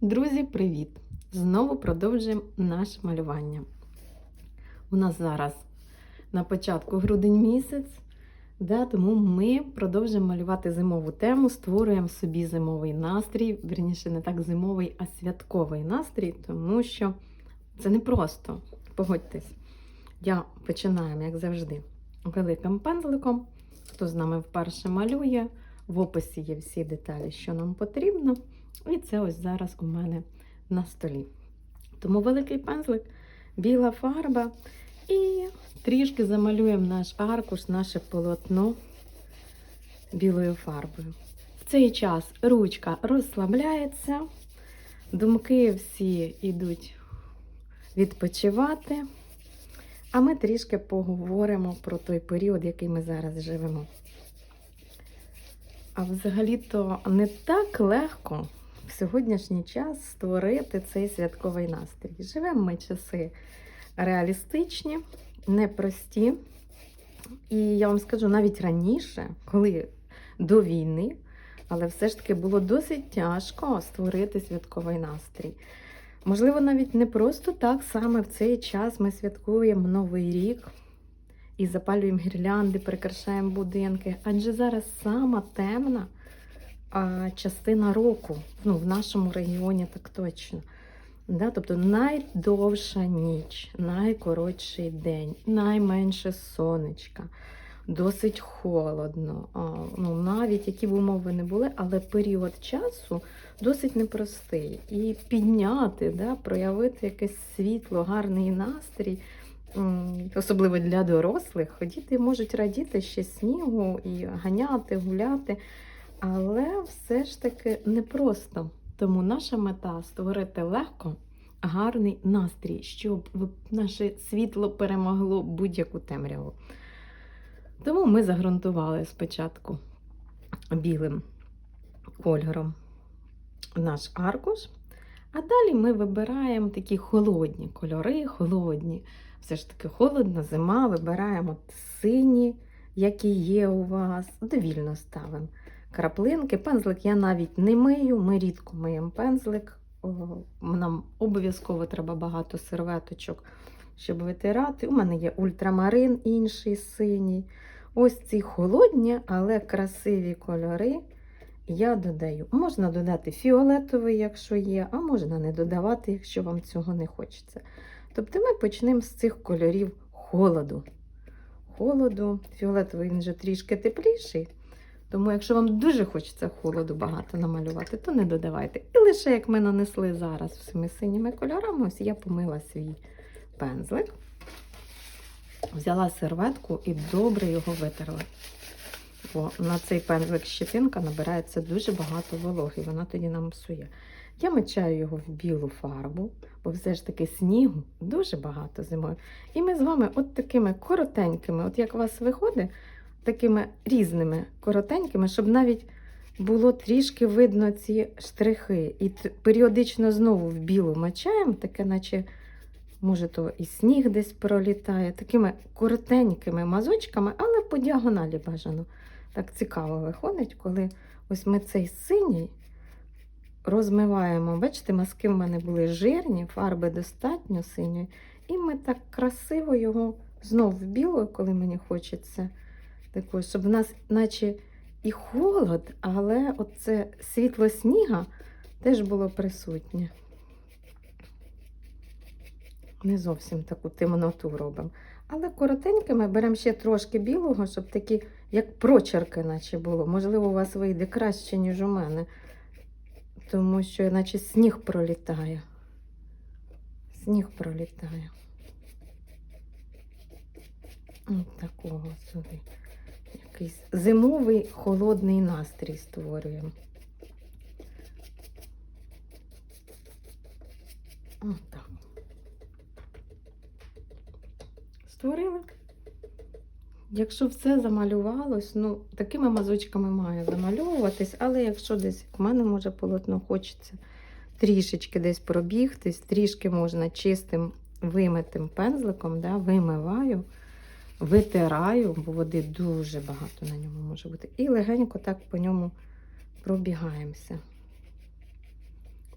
Друзі, привіт! Знову продовжуємо наше малювання. У нас зараз на початку грудень місяць, да, тому ми продовжуємо малювати зимову тему, створюємо собі зимовий настрій, верніше, не так зимовий, а святковий настрій, тому що це не просто, погодьтесь. Я починаємо, як завжди, великим пензликом. Хто з нами вперше малює, в описі є всі деталі, що нам потрібно. І це ось зараз у мене на столі. Тому великий пензлик, біла фарба. І трішки замалюємо наш аркуш, наше полотно білою фарбою. В цей час ручка розслабляється, думки всі йдуть відпочивати. А ми трішки поговоримо про той період, який ми зараз живемо. А взагалі-то не так легко в сьогоднішній час створити цей святковий настрій. Живемо ми часи реалістичні, непрості. І я вам скажу навіть раніше, коли до війни, але все ж таки було досить тяжко створити святковий настрій. Можливо, навіть не просто так саме в цей час ми святкуємо Новий рік і запалюємо гірлянди, прикрашаємо будинки, адже зараз сама темна а, частина року, ну, в нашому регіоні так точно. Да? Тобто найдовша ніч, найкоротший день, найменше сонечка, досить холодно. А, ну, навіть які б умови не були, але період часу досить непростий. І підняти, да, проявити якесь світло, гарний настрій. Особливо для дорослих, діти можуть радіти ще снігу і ганяти, гуляти. Але все ж таки непросто. Тому наша мета створити легко гарний настрій, щоб наше світло перемогло будь-яку темряву. Тому ми загрунтували спочатку білим кольором наш аркуш, а далі ми вибираємо такі холодні кольори, холодні. Все ж таки холодна зима, вибираємо сині, які є у вас, довільно ставимо краплинки. Пензлик я навіть не мию, ми рідко миємо пензлик. Нам обов'язково треба багато серветочок, щоб витирати. У мене є ультрамарин, інший синій. Ось ці холодні, але красиві кольори я додаю. Можна додати фіолетовий, якщо є, а можна не додавати, якщо вам цього не хочеться. Тобто ми почнемо з цих кольорів холоду. Холоду, фіолетовий він вже трішки тепліший. Тому, якщо вам дуже хочеться холоду багато намалювати, то не додавайте. І лише як ми нанесли зараз всіми синіми кольорами, ось я помила свій пензлик, взяла серветку і добре його витерла. Бо на цей пензлик щетинка набирається дуже багато вологи, вона тоді нам псує. Я мечаю його в білу фарбу, бо все ж таки снігу дуже багато зимою. І ми з вами от такими коротенькими, от як у вас виходить, такими різними коротенькими, щоб навіть було трішки видно ці штрихи. І періодично знову в білу мачаємо, таке, наче, може, то і сніг десь пролітає, такими коротенькими мазочками, але по діагоналі бажано. Так цікаво виходить, коли ось ми цей синій розмиваємо. Бачите, маски в мене були жирні, фарби достатньо синьої. І ми так красиво його знов в білу, коли мені хочеться такою, щоб в нас, наче і холод, але оце світло сніга теж було присутнє. Не зовсім таку темноту робимо. Але коротенькими беремо ще трошки білого, щоб такі, як прочерки, наче було. Можливо, у вас вийде краще, ніж у мене. Тому що, наче сніг пролітає. Сніг пролітає. От такого собі. Якийсь зимовий холодний настрій створюємо. Отак. Створили. Якщо все замалювалось, ну, такими мазочками має замальовуватись, але якщо десь, в мене може полотно, хочеться трішечки десь пробігтись, трішки можна чистим вимитим пензликом, да, вимиваю, витираю, бо води дуже багато на ньому може бути. І легенько так по ньому пробігаємося.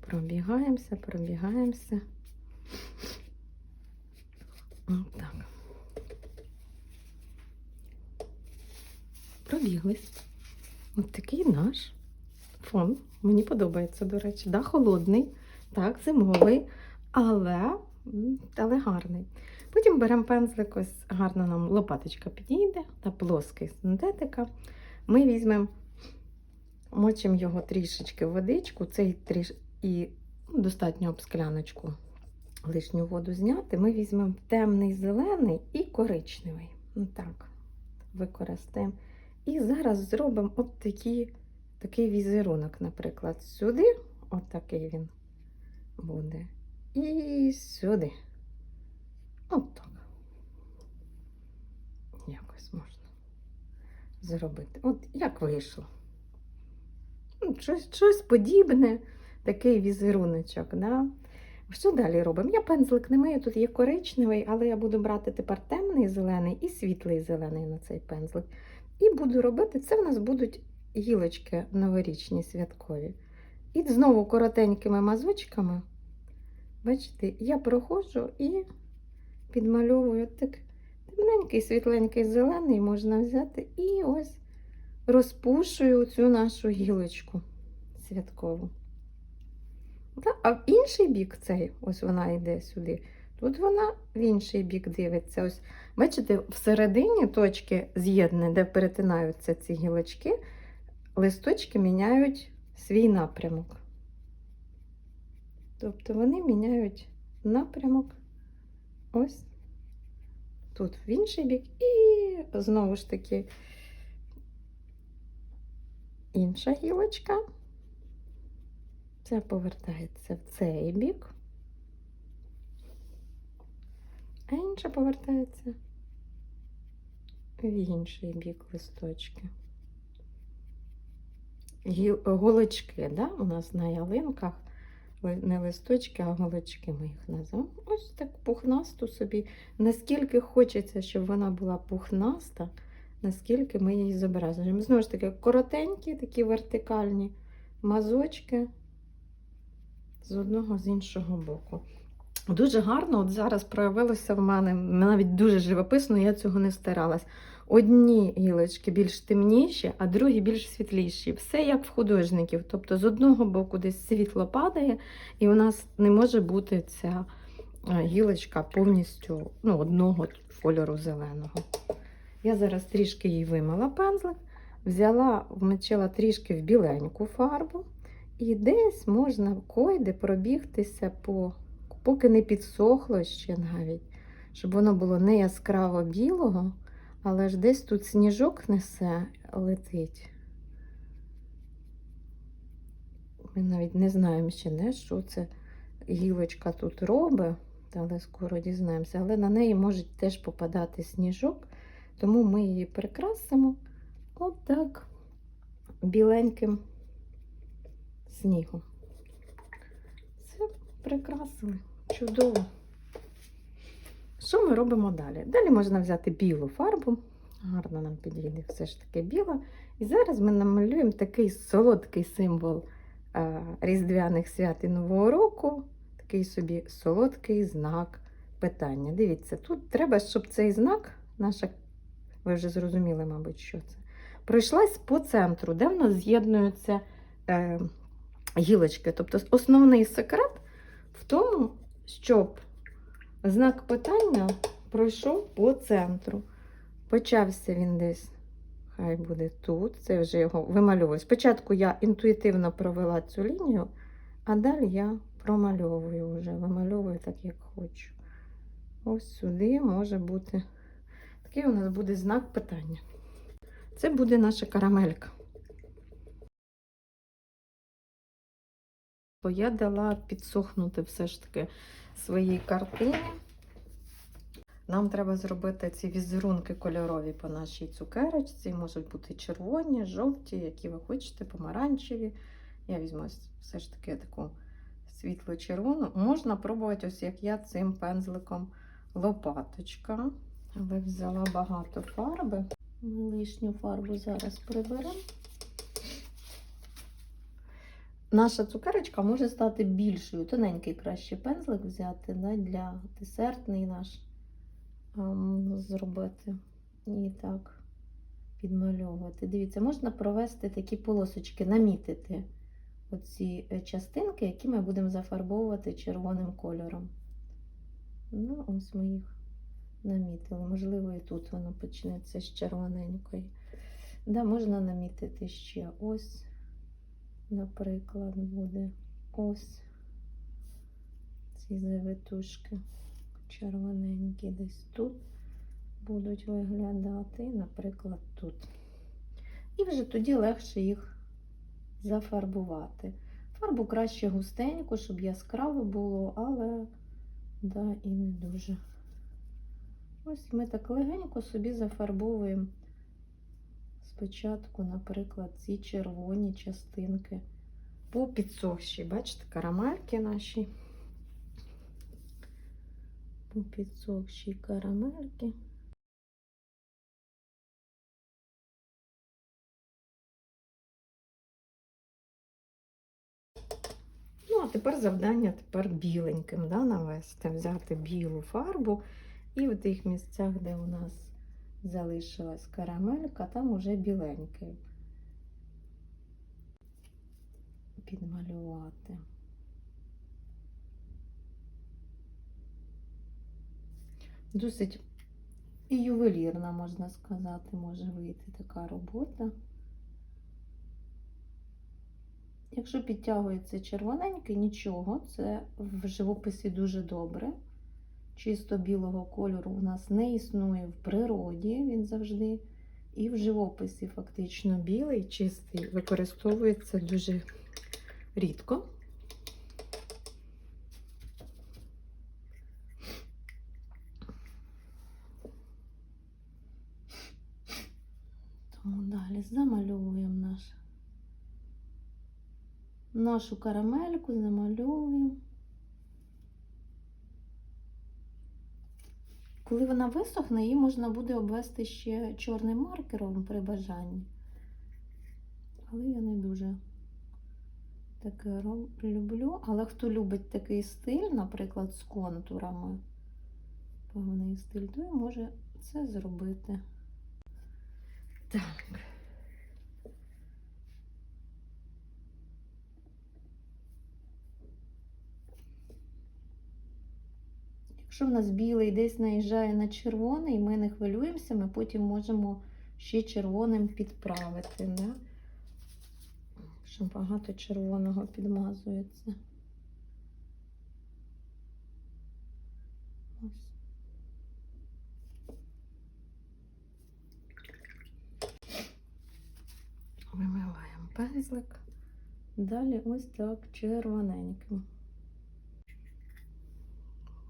Пробігаємося, пробігаємося. Отак. Пробіглись. От такий наш фон. Мені подобається, до речі. Да, холодний, так, зимовий, але, але гарний. Потім беремо пензлик, ось гарно нам лопаточка підійде, та плоский синтетика. Ми візьмемо, мочимо його трішечки водичку, цей тріш... і ну, достатньо об скляночку лишню воду зняти. Ми візьмемо темний зелений і коричневий. Ну, Так, використаємо. І зараз зробимо от такі, такий візерунок, наприклад, сюди, от він буде. І сюди. От так. Якось можна зробити. От як вийшло. Ну, Щось, щось подібне, такий візеруночок. Да? Що далі робимо? Я пензлик не мию, тут є коричневий, але я буду брати тепер темний зелений і світлий зелений на цей пензлик. І буду робити, це в нас будуть гілочки новорічні святкові. І знову коротенькими мазочками, бачите, я проходжу і підмальовую так темненький, світленький зелений можна взяти і ось розпушую цю нашу гілочку святкову. Та, А в інший бік цей, ось вона йде сюди. Тут вона в інший бік дивиться. Ось, бачите, всередині точки з'єднані, де перетинаються ці гілочки, листочки міняють свій напрямок. Тобто вони міняють напрямок ось тут в інший бік, і знову ж таки інша гілочка. Це повертається в цей бік, а інша повертається в інший бік листочки. Гі- Голочки, да? у нас на ялинках ли- не листочки, а голочки ми їх називаємо. Ось так пухнасту собі. Наскільки хочеться, щоб вона була пухнаста, наскільки ми її зобразуємо. Знову ж таки, коротенькі, такі вертикальні мазочки з одного з іншого боку. Дуже гарно, от зараз проявилося в мене, навіть дуже живописно, я цього не старалась. Одні гілочки більш темніші, а другі більш світліші. Все як в художників. Тобто з одного боку десь світло падає, і у нас не може бути ця е, гілочка повністю ну, одного кольору зеленого. Я зараз трішки її вимила пензлик, взяла, вмочила трішки в біленьку фарбу. І десь можна койде пробігтися, по, поки не підсохло ще навіть, щоб воно було не яскраво білого, але ж десь тут сніжок несе, летить. Ми навіть не знаємо ще не, що це гілочка тут робить, але скоро дізнаємося. Але на неї може теж попадати сніжок, тому ми її прикрасимо отак біленьким снігу. Все прикрасили. Чудово. Що ми робимо далі? Далі можна взяти білу фарбу. Гарно нам підійде все ж таки біла. І зараз ми намалюємо такий солодкий символ е, Різдвяних свят і Нового року. Такий собі солодкий знак питання. Дивіться, тут треба, щоб цей знак, наша, ви вже зрозуміли, мабуть, що це, пройшлась по центру, де в нас з'єднуються. Е, гілочки. Тобто основний секрет в тому, щоб знак питання пройшов по центру. Почався він десь, хай буде тут, це вже його вимальовую. Спочатку я інтуїтивно провела цю лінію, а далі я промальовую вже, вимальовую так, як хочу. Ось сюди може бути. Такий у нас буде знак питання. Це буде наша карамелька. Бо я дала підсохнути все ж таки своїй картині. Нам треба зробити ці візерунки кольорові по нашій цукерочці. Можуть бути червоні, жовті, які ви хочете, помаранчеві. Я візьму все ж таки таку світло-червону. Можна пробувати, ось як я цим пензликом лопаточка. Але взяла багато фарби. Лишню фарбу зараз приберемо. Наша цукерочка може стати більшою. Тоненький краще пензлик взяти да, для десертний наш ем, зробити. І так підмальовувати. Дивіться, можна провести такі полосочки, намітити оці е, частинки, які ми будемо зафарбовувати червоним кольором. Ну, ось ми їх намітили. Можливо, і тут воно почнеться з червоненької. Да, можна намітити ще ось, наприклад, буде ось ці завитушки червоненькі десь тут будуть виглядати, наприклад, тут. І вже тоді легше їх зафарбувати. Фарбу краще густенько, щоб яскраво було, але да, і не дуже. Ось ми так легенько собі зафарбовуємо спочатку, наприклад, ці червоні частинки по підсохші. Бачите, карамельки наші. По підсохшій карамельки. Ну, а тепер завдання тепер біленьким да, навести, взяти білу фарбу і в тих місцях, де у нас залишилась карамелька, там уже біленький підмалювати. Досить і ювелірна, можна сказати, може вийти така робота. Якщо підтягується червоненький, нічого, це в живописі дуже добре. Чисто білого кольору у нас не існує в природі, він завжди. І в живописі фактично білий, чистий, використовується дуже рідко. Тому далі замальовуємо наш нашу карамельку замальовуємо. Коли вона висохне, її можна буде обвести ще чорним маркером при бажанні. Але я не дуже таке люблю. Але хто любить такий стиль, наприклад, з контурами, певний стиль, той може це зробити. Так. Якщо в нас білий десь наїжджає на червоний, ми не хвилюємося, ми потім можемо ще червоним підправити. Да? Що багато червоного підмазується. Вимиваємо пензлик. Далі ось так червоненьким.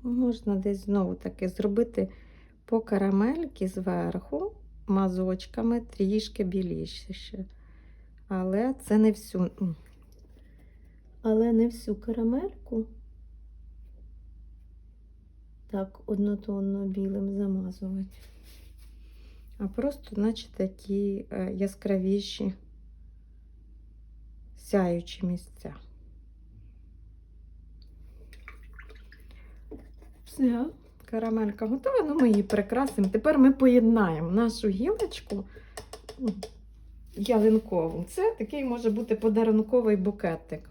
Можна десь знову таки зробити по карамельки зверху мазочками трішки біліше. Але це не всю. Але не всю карамельку. Так, однотонно білим замазувати. А просто, наче такі е, яскравіші сяючі місця. Все, карамелька готова, ну ми її прикрасимо. Тепер ми поєднаємо нашу гілочку ялинкову. Це такий може бути подарунковий букетик.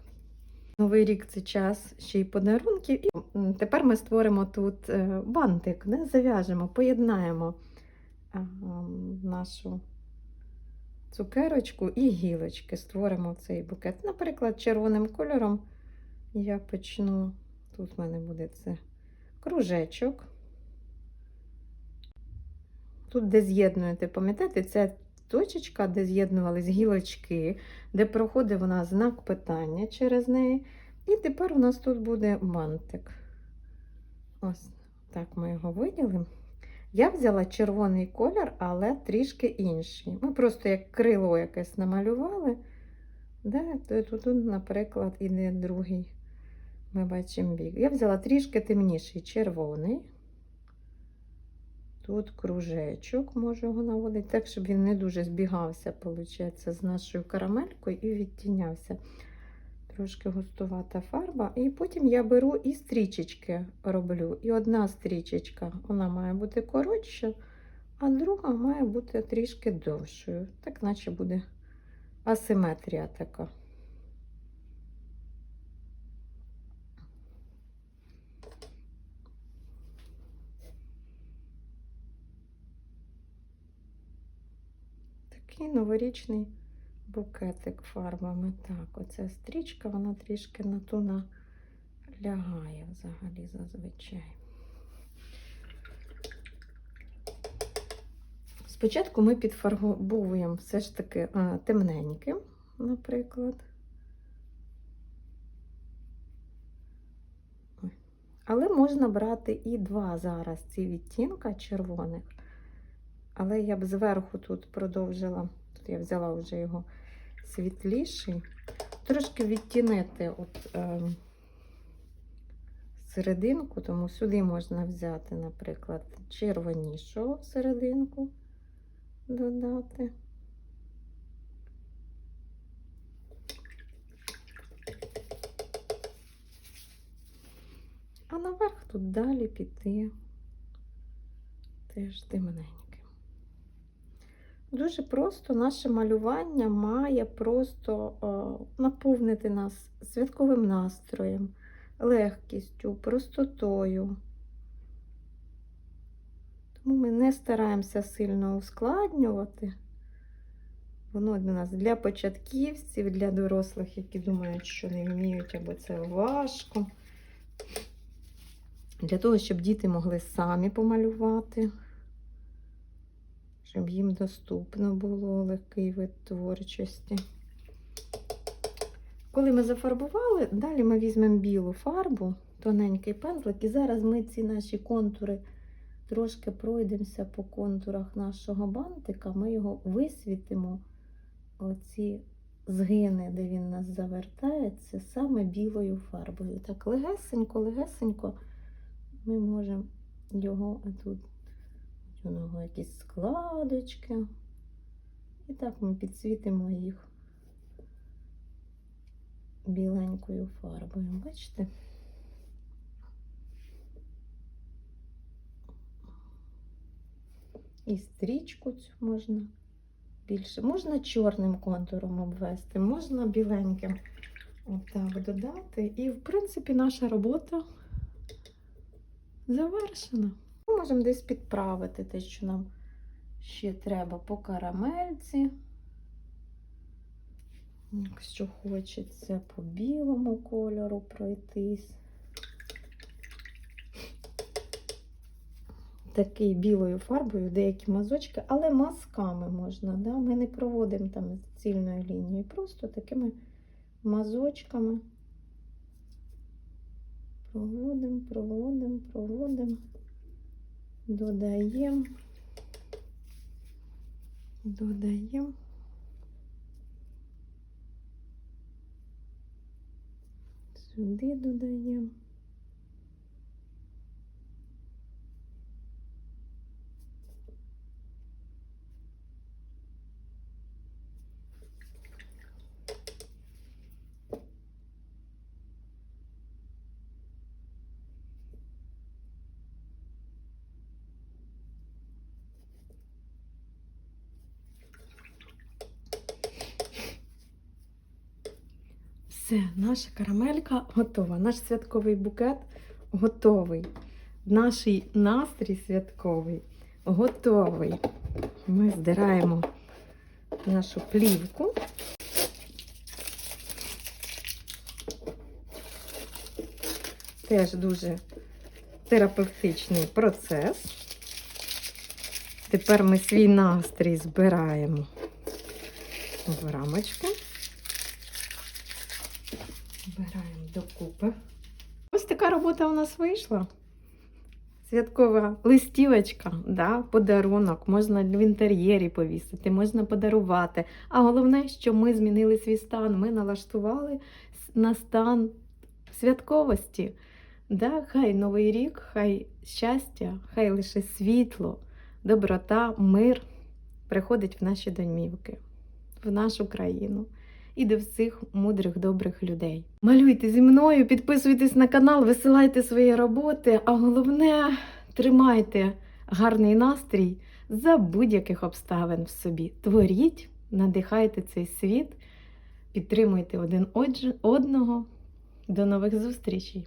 Новий рік це час ще й подарунків. І тепер ми створимо тут е, бантик, не? зав'яжемо, поєднаємо нашу цукерочку і гілочки. Створимо цей букет. Наприклад, червоним кольором я почну. Тут в мене буде це кружечок. Тут, де з'єднуєте, пам'ятаєте, це точечка, де з'єднувались гілочки, де проходив у нас знак питання через неї. І тепер у нас тут буде бантик. Ось так ми його виділимо. Я взяла червоний колір, але трішки інший. Ми просто як крило якесь намалювали. Да, тут, наприклад, іде другий. Ми бачимо бік. Я взяла трішки темніший червоний. Тут кружечок, можу його наводити, так, щоб він не дуже збігався, виходить, з нашою карамелькою і відтінявся. Трошки густувата фарба. І потім я беру і стрічечки роблю. І одна стрічечка вона має бути коротша, а друга має бути трішки довшою. Так наче буде асиметрія така. Такий новорічний букетик фарбами. Так, оця стрічка, вона трішки на ту лягає взагалі зазвичай. Спочатку ми підфарбовуємо все ж таки темненьким, наприклад. Але можна брати і два зараз ці відтінка червоних. Але я б зверху тут продовжила, тут я взяла вже його світліший, трошки відтінити от, е, серединку, тому сюди можна взяти, наприклад, червонішого серединку додати. А наверх тут далі піти теж темненьким. Дуже просто наше малювання має просто о, наповнити нас святковим настроєм, легкістю, простотою. Тому ми не стараємося сильно ускладнювати. Воно для нас для початківців, для дорослих, які думають, що не вміють або це важко. Для того, щоб діти могли самі помалювати, щоб їм доступно було легкий вид творчості. Коли ми зафарбували, далі ми візьмемо білу фарбу, тоненький пензлик, і зараз ми ці наші контури трошки пройдемося по контурах нашого бантика, ми його висвітимо, оці згини, де він нас завертається, саме білою фарбою. Так, легесенько, легесенько ми можемо його тут, у нього якісь складочки. І так ми підсвітимо їх біленькою фарбою. Бачите? І стрічку цю можна більше. Можна чорним контуром обвести, можна біленьким отак додати. І, в принципі, наша робота завершена. Можемо десь підправити те, що нам ще треба по карамельці. Якщо хочеться по білому кольору пройтись. Такий білою фарбою, деякі мазочки, але мазками можна. Да? Ми не проводимо там цільною лінією, просто такими мазочками. Проводимо, проводимо, проводимо, додаємо, додаємо. Сюди додаємо. Все, наша карамелька готова. Наш святковий букет готовий. Наш настрій святковий готовий. Ми здираємо нашу плівку. Теж дуже терапевтичний процес. Тепер ми свій настрій збираємо в рамочку. Збираємо докупи. Ось така робота у нас вийшла. Святкова листівочка, да, подарунок, можна в інтер'єрі повісити, можна подарувати. А головне, що ми змінили свій стан, ми налаштували на стан святковості. Да, Хай Новий рік, хай щастя, хай лише світло, доброта, мир приходить в наші домівки, в нашу країну. І до всіх мудрих, добрих людей. Малюйте зі мною, підписуйтесь на канал, висилайте свої роботи, а головне тримайте гарний настрій за будь-яких обставин в собі. Творіть, надихайте цей світ, підтримуйте один одного. До нових зустрічей!